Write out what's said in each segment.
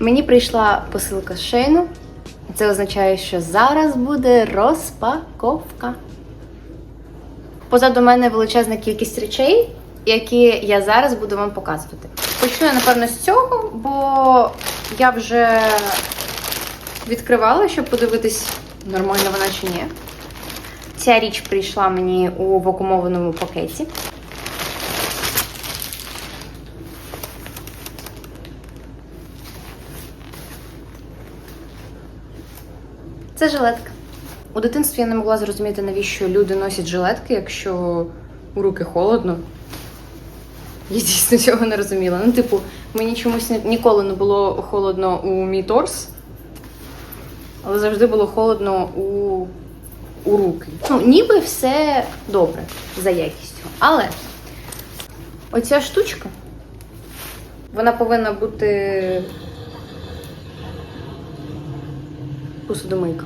Мені прийшла посилка з Шейну. Це означає, що зараз буде розпаковка. Позаду мене величезна кількість речей, які я зараз буду вам показувати. Почну я, напевно, з цього, бо я вже відкривала, щоб подивитись, нормально вона чи ні. Ця річ прийшла мені у вакуумованому пакеті. Це жилетка. У дитинстві я не могла зрозуміти, навіщо люди носять жилетки, якщо у руки холодно. Я дійсно цього не розуміла. Ну, типу, мені чомусь ніколи не було холодно у мій торс, але завжди було холодно у, у руки. Ну, ніби все добре за якістю. Але оця штучка, вона повинна бути посудомийка.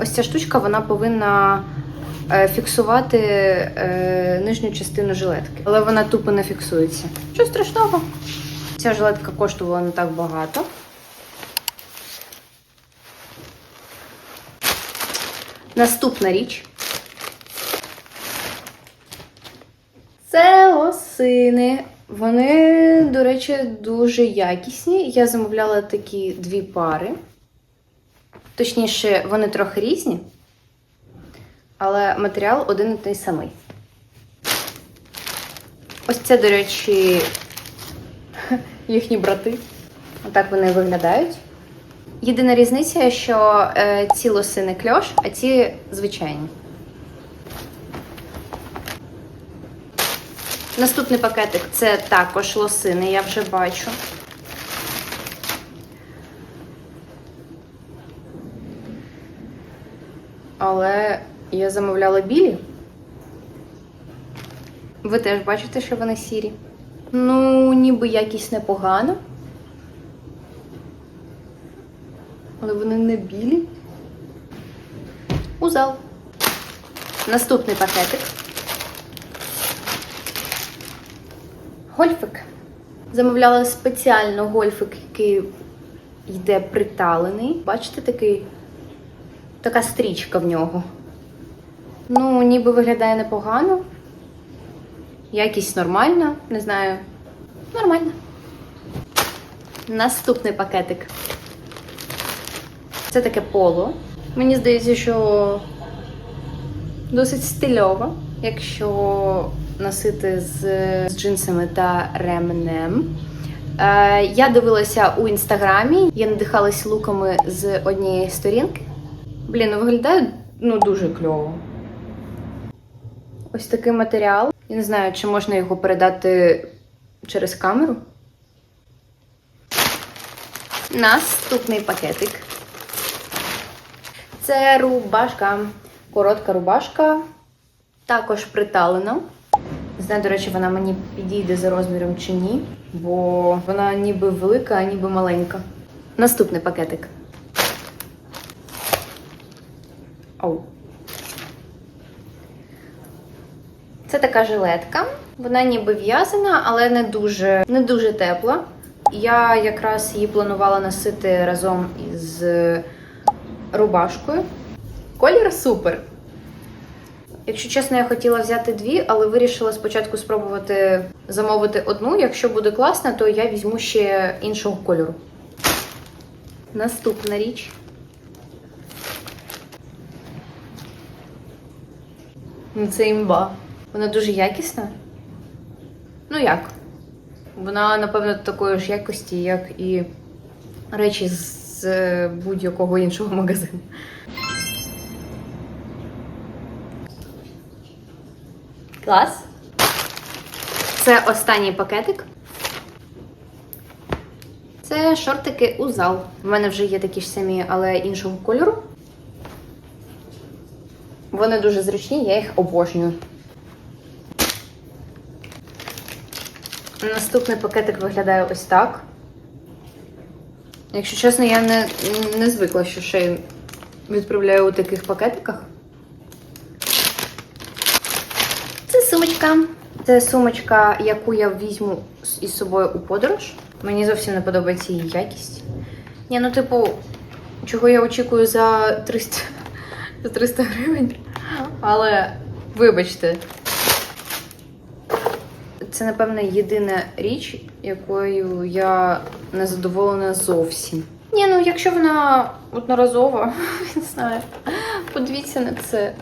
Ось ця штучка вона повинна е, фіксувати е, нижню частину жилетки, але вона тупо не фіксується. Що страшного? Ця жилетка коштувала не так багато. Наступна річ. Це лосини. Вони, до речі, дуже якісні. Я замовляла такі дві пари. Точніше, вони трохи різні, але матеріал один і той самий. Ось це, до речі, їхні брати. Отак вони виглядають. Єдина різниця, що е, ці лосини кльош, а ці звичайні. Наступний пакетик це також лосини, я вже бачу. Але я замовляла білі. Ви теж бачите, що вони сірі. Ну, ніби якість непогана. Але вони не білі. У зал. Наступний пакетик. Гольфик. Замовляла спеціально гольфик, який йде приталений. Бачите, такий така стрічка в нього. Ну, ніби виглядає непогано. Якість нормальна, не знаю. Нормально. Наступний пакетик. Це таке поло. Мені здається, що досить стильово, якщо носити з, з джинсами та ременем. Е, я дивилася у інстаграмі, я надихалась луками з однієї сторінки. Блін, ну виглядає ну, дуже кльово. Ось такий матеріал. Я не знаю, чи можна його передати через камеру. Наступний пакетик. Це рубашка. Коротка рубашка. Також приталена. Не знаю, до речі, вона мені підійде за розміром чи ні, бо вона ніби велика, а ніби маленька. Наступний пакетик. Оу. Це така жилетка. Вона ніби в'язана, але не дуже, не дуже тепла. Я якраз її планувала носити разом із рубашкою. Колір супер. Якщо чесно, я хотіла взяти дві, але вирішила спочатку спробувати замовити одну. Якщо буде класна, то я візьму ще іншого кольору. Наступна річ. Ну, Це імба. Вона дуже якісна. Ну як? Вона, напевно, такої ж якості, як і речі з будь-якого іншого магазину. Клас. Це останній пакетик. Це шортики у зал. У мене вже є такі ж самі, але іншого кольору. Вони дуже зручні, я їх обожнюю. Наступний пакетик виглядає ось так. Якщо чесно, я не, не звикла, що ще відправляю у таких пакетиках. Це сумочка. Це сумочка, яку я візьму із собою у подорож. Мені зовсім не подобається її якість. Ні, ну типу, чого я очікую за 300, за 300 гривень. Але вибачте, це, напевно, єдина річ, якою я не задоволена зовсім. Ні, ну якщо вона одноразова, не знаю. Подивіться на це.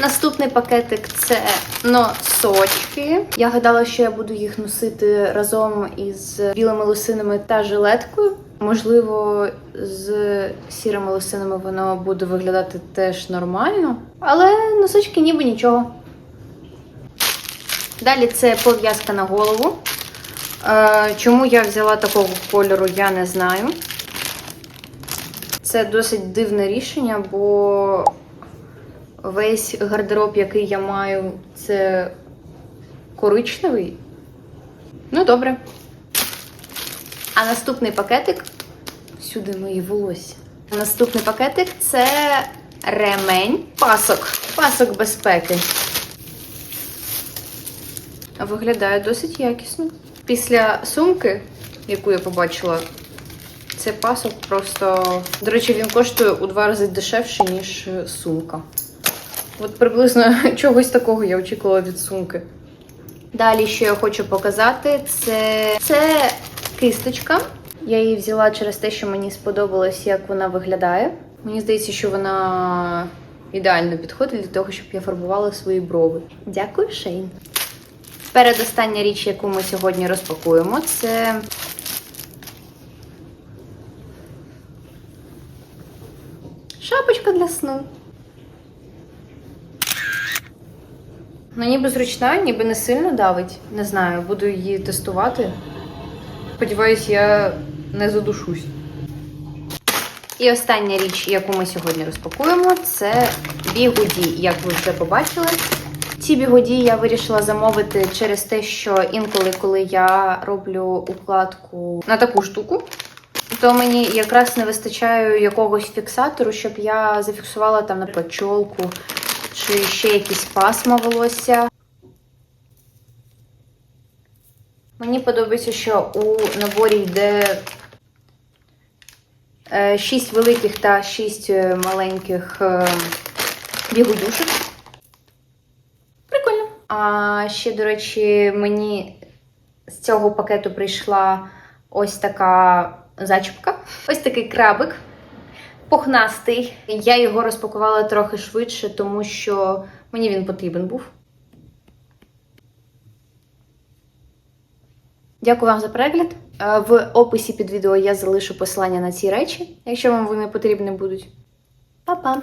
Наступний пакетик це носочки. Я гадала, що я буду їх носити разом із білими лосинами та жилеткою. Можливо, з сірими лосинами воно буде виглядати теж нормально, але носочки ніби нічого. Далі це пов'язка на голову. Е, Чому я взяла такого кольору, я не знаю. Це досить дивне рішення, бо весь гардероб, який я маю, це коричневий. Ну, добре. А наступний пакетик. Сюди мої волосся. Наступний пакетик це ремень пасок. Пасок безпеки. Виглядає досить якісно. Після сумки, яку я побачила, це пасок просто. До речі, він коштує у два рази дешевше, ніж сумка. От приблизно чогось такого я очікувала від сумки. Далі, що я хочу показати, це, це кисточка. Я її взяла через те, що мені сподобалось, як вона виглядає. Мені здається, що вона ідеально підходить для того, щоб я фарбувала свої брови. Дякую, Шейн. Передостання річ, яку ми сьогодні розпакуємо, це шапочка для сну. Ну, ніби зручна, ніби не сильно давить. Не знаю, буду її тестувати. Сподіваюсь, я не задушусь. І остання річ, яку ми сьогодні розпакуємо, це бігуді, як ви вже побачили. Ці бігуді я вирішила замовити через те, що інколи, коли я роблю укладку на таку штуку, то мені якраз не вистачає якогось фіксатору, щоб я зафіксувала там, наприклад, чолку чи ще якісь пасма волосся. Мені подобається, що у наборі йде 6 великих та 6 маленьких е, бігудюшок. Прикольно. А ще, до речі, мені з цього пакету прийшла ось така зачіпка. Ось такий крабик. Пухнастий. Я його розпакувала трохи швидше, тому що мені він потрібен був. Дякую вам за перегляд. Е, В описі під відео я залишу посилання на ці речі, якщо вам вони потрібні будуть. Па-па!